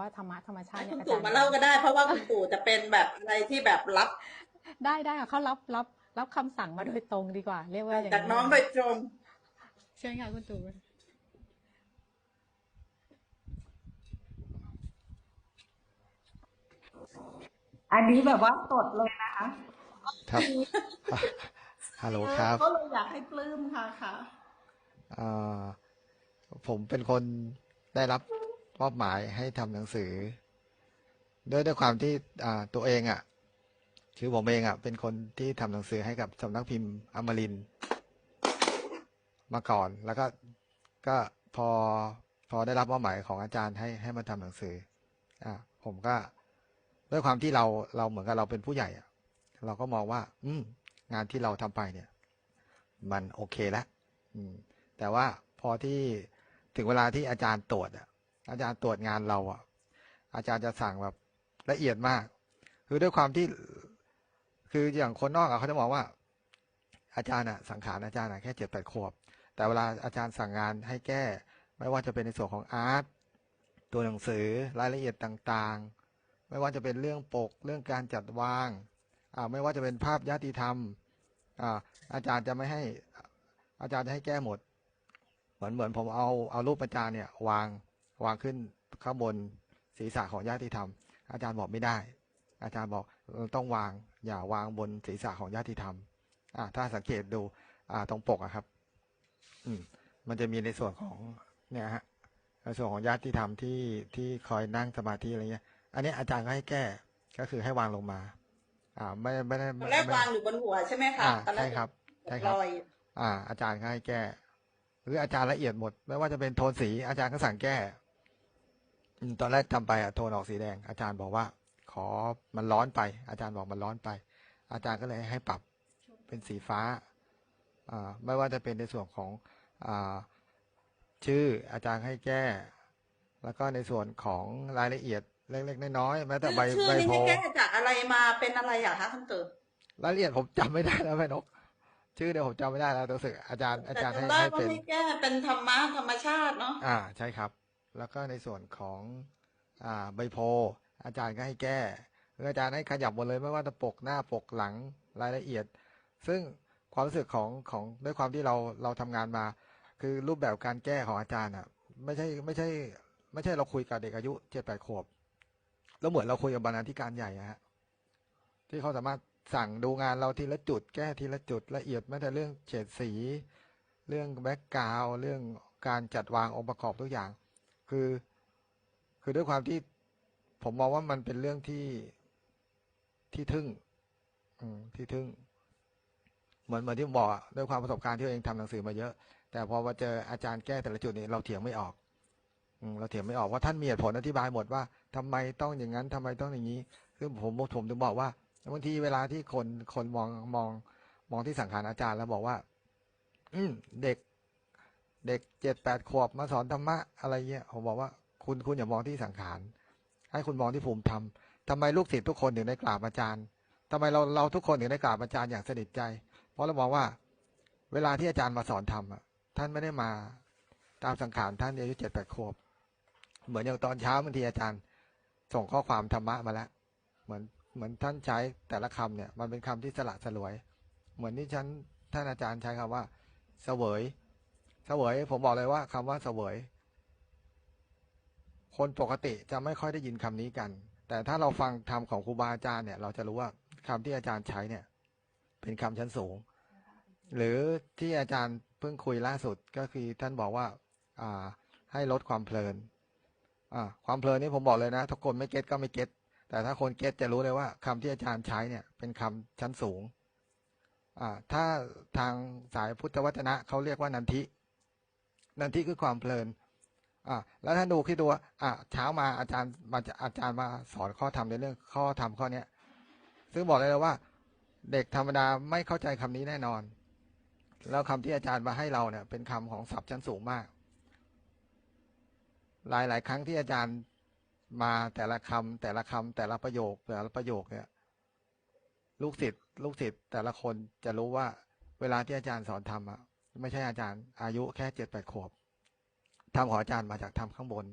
ว่าธรรมะธรรมชาติให้เนี่ยคุณอาตู่จารย์มาเล่าก็ได้ เพราะว่าคุณตู่จะเป็นแบบอะไรที่แบบรับ ได้ได้ค่ะเขารับรับรับคำสั่งมาโดยตรงดีกว่า เรียกว่าอย่างจากน้องโดยตรงเชิญค่ะคุณตู่อันนี้แบบว่าสดเลยนะคะครับฮัลโหลครับก็เลยอยากให้ปลื้มค่ะค่ะอ่าผมเป็นคนได้รับ มอบหมายให้ทำหนังสือ ด้วยด้วยความที่ตัวเองอะคือผมเองอะเป็นคนที่ทำหนังสือให้กับสำนักพิมพ์อมรินมาก่อน แล้วก็ก็พอพอได้รับมอบหมายของอาจารย์ให้ให้มาทำหนังสืออ่าผมก็ด้วยความที่เราเราเหมือนกับเราเป็นผู้ใหญ่อะเราก็มองว่า อืม งานที่เราทำไปเนี่ย มันโอเคแล้วแต่ว่าพอที่ถึงเวลาที่อาจารย์ตรวจอะ อาจารย์ตรวจงานเราอะ อาจารย์จะสั่งแบบละเอียดมาก คือด้วยความที่คืออย่างคนนอกอะเขาจะมองว่า อาจารย์อะสังขารอาจารย์อะแค่เจ็ดแปดขวบ แต่เวลาอาจารย์สั่งงานให้แก้ ไม่ว่าจะเป็นในส่วนของอาร์ตตัวหนังสือรายละเอียดต่างๆ ไม่ว่าจะเป็นเรื่องปก เรื่องการจัดวางอ่าไม่ว่าจะเป็นภาพญาติธรรมอ่าอาจารย์จะไม่ให้อาจารย์จะให้แก้หมด เหมือนเหมือนผมเอาเอารูปอาจารย์เนี่ยวาง วางขึ้นข้างบนศีรษะของญาติธรรม อาจารย์บอกไม่ได้ อาจารย์บอกเออต้องวางอย่าวางบนศีรษะของญาติธรรมอ่าถ้าสังเกตดูอ่าตรงปกอะครับ อืม มันจะมีในส่วนของเนี่ยฮะในส่วนของญาติธรรมที่ที่คอยนั่งสมาธิอะไรเงี้ย อันนี้อาจารย์ก็ให้แก้ก็คือให้วางลงมา อ่า ไม่ไม่ได้ตอไม่นแรกไม่วางอยู่บนหัวใช่ไหมคะอ่าตอนแรใช่กครับใช่ครับลอยอ่า อาจารย์ก็ให้แก้ หรืออาจารย์ละเอียดหมด ไม่ว่าจะเป็นโทนสีอาจารย์ก็สั่งแก้อืม ตอนแรกทำไปอะโทนออกสีแดง อาจารย์บอกว่า ขอมันร้อนไป อาจารย์บอกมันร้อนไป อาจารย์ก็เลยให้ปรับเป็นสีฟ้าอ่าไม่ว่าจะเป็นในส่วนของอ่าชื่ออาจารย์ให้แก้ แล้วก็ในส่วนของรายละเอียดเล็กๆน้อยๆแม้แต่ชื่อใบชื่อใบนี่โพให้แก้จากอะไรมาเป็นอะไรอะคะคุณตู่รายละเอียดผมจำไม่ได้แล้วแม่นก ชื่อเดียวผมจำไม่ได้แล้วรู้สึกอาจารย์อาแต่จารย์ให้จำได้ให้ว่าเป็นให้แก้เป็นธรรมะธรรมชาติเนาะอ่าใช่ครับ แล้วก็ในส่วนของอ่าใบโพ อาจารย์ก็ให้แก้แล้วอาจารย์ให้ขยับหมดเลยไม่ว่าจะปกหน้าปกหลังรายละเอียด ซึ่งความรู้สึกของของด้วยความที่เราเราทำงานมา คือรูปแบบการแก้ของอาจารย์อะ ไม่ใช่ไม่ใช่ ไม่ใช่เราคุยกับเด็กอายุเจ็ดแปดขวบ แล้วเหมือนเราคุยกับบรรณาธิการใหญ่อะฮะที่เขาสามารถสั่งดูงานเราทีละจุด แก้ทีละจุดละเอียดแม้แต่เรื่องเฉดสี เรื่องแบ็กกราวเรื่องการจัดวางองค์ประกอบทุกอย่าง คือ คือด้วยความที่ผมมองว่ามันเป็นเรื่องที่ที่ทึ่ง อืมที่ทึ่ง เหมือนเหมือนที่ผมบอกด้วยความประสบการณ์ที่ตัวเองทำหนังสือมาเยอะ แต่พอมาเจออาจารย์แก้แต่ละจุดนี้เราเถียงไม่ออกอืมเราเถียงไม่ออกว่าท่านมีเหตุผลอธิบายหมดว่าทำไมต้องอย่างนั้นทำไมต้องอย่างนี้คือผมผมถึงบอกว่าบางทีเวลาที่คนคนมองมองมองที่สังขารอาจารย์แล้วบอกว่า อืมเด็ก เด็กเจ็ดแปดขวบมาสอนธรรมะอะไรเงี้ยผมบอกว่าคุณคุณอย่ามองที่สังขาร ให้คุณมองที่ภูมิธรรมทำไมลูกศิษย์ทุกคนถึงได้กราบอาจารย์ทำไมเราเราทุกคนถึงได้กราบอาจารย์อย่างสนิทใจ เพราะเรามองว่า เวลาที่อาจารย์มาสอนธรรมะท่านไม่ได้มาตามสังขารท่านอายุเจ็ดแปดขวบ เหมือนอย่างตอนเช้าบางทีอาจารย์ ส่งข้อความธรรมะมาแล้ว เหมือนเหมือนท่านใช้แต่ละคำเนี่ย มันเป็นคำที่สละสลวย เหมือนที่ฉันท่านอาจารย์ใช้คำว่า เสวย สวย ผมบอกเลยว่าคำว่าเสวย คนปกติจะไม่ค่อยได้ยินคำนี้กัน แต่ถ้าเราฟังธรรมของครูบาอาจารย์เนี่ย เราจะรู้ว่าคำที่อาจารย์ใช้เนี่ย เป็นคำชั้นสูง หรือที่อาจารย์เพิ่งคุยล่าสุดก็คือท่านบอกว่า อ่า ให้ลดความเพลิน อ่า ความเพลินนี่ผมบอกเลยนะทุกคนไม่เก็ตก็ไม่เก็ตแต่ถ้าคนเก็ตจะรู้เลยว่าคำที่อาจารย์ใช้เนี่ย เป็นคำชั้นสูง อ่า ถ้าทางสายพุทธวจนะเขาเรียกว่านันทิ นันทิคือความเพลินอ่าแล้วท่านดูคิดดูว่าอ่าเช้ามาอาจารย์มาอาจารย์มาสอนข้อธรรมในเรื่องข้อธรรมข้อเนี้ย ซึ่งบอกเลยเลยว่า เด็กธรรมดาไม่เข้าใจคำนี้แน่นอน แล้วคำที่อาจารย์มาให้เราเนี่ย เป็นคำของศัพท์ชั้นสูงมาก หลายหลายครั้งที่อาจารย์มาแต่ละคำแต่ละคำแต่ละประโยคแต่ละประโยคเนี่ย ลูกศิษย์ลูกศิษย์แต่ละคนจะรู้ว่าเวลาที่อาจารย์สอนธรรมอะ ไม่ใช่อาจารย์ อายุแค่เจ็ดแปดขวบทำของอาจารย์มาจากทำข้างบน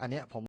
อันเนี้ยผม